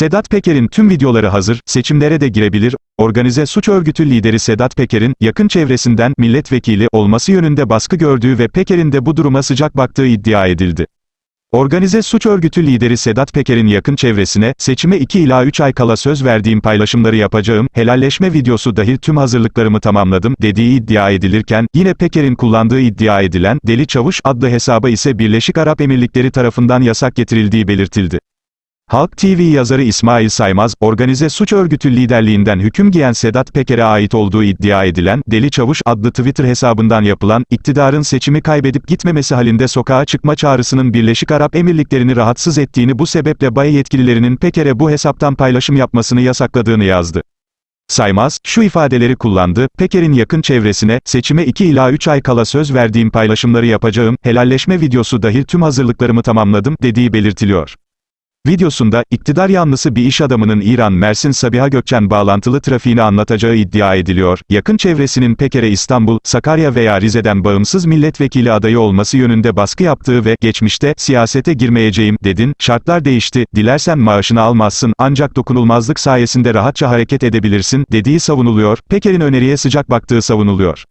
Sedat Peker'in tüm videoları hazır, seçimlere de girebilir. Organize suç örgütü lideri Sedat Peker'in, yakın çevresinden milletvekili olması yönünde baskı gördüğü ve Peker'in de bu duruma sıcak baktığı iddia edildi. Organize suç örgütü lideri Sedat Peker'in yakın çevresine, seçime 2 ila 3 ay kala söz verdiğim paylaşımları yapacağım, helalleşme videosu dahil tüm hazırlıklarımı tamamladım, dediği iddia edilirken, yine Peker'in kullandığı iddia edilen, Deli Çavuş adlı hesaba ise Birleşik Arap Emirlikleri tarafından yasak getirildiği belirtildi. Halk TV yazarı İsmail Saymaz, organize suç örgütü liderliğinden hüküm giyen Sedat Peker'e ait olduğu iddia edilen, Deli Çavuş adlı Twitter hesabından yapılan, iktidarın seçimi kaybedip gitmemesi halinde sokağa çıkma çağrısının Birleşik Arap Emirlikleri'ni rahatsız ettiğini bu sebeple BAE yetkililerinin Peker'e bu hesaptan paylaşım yapmasını yasakladığını yazdı. Saymaz, şu ifadeleri kullandı, Peker'in yakın çevresine, seçime 2 ila 3 ay kala söz verdiğim paylaşımları yapacağım, helalleşme videosu dahil tüm hazırlıklarımı tamamladım, dediği belirtiliyor. Videosunda, iktidar yanlısı bir iş adamının İran Mersin Sabiha Gökçen bağlantılı trafiğini anlatacağı iddia ediliyor. Yakın çevresinin Peker'e İstanbul, Sakarya veya Rize'den bağımsız milletvekili adayı olması yönünde baskı yaptığı ve geçmişte siyasete girmeyeceğim dedin, şartlar değişti, dilersen maaşını almazsın ancak dokunulmazlık sayesinde rahatça hareket edebilirsin dediği savunuluyor. Peker'in öneriye sıcak baktığı savunuluyor.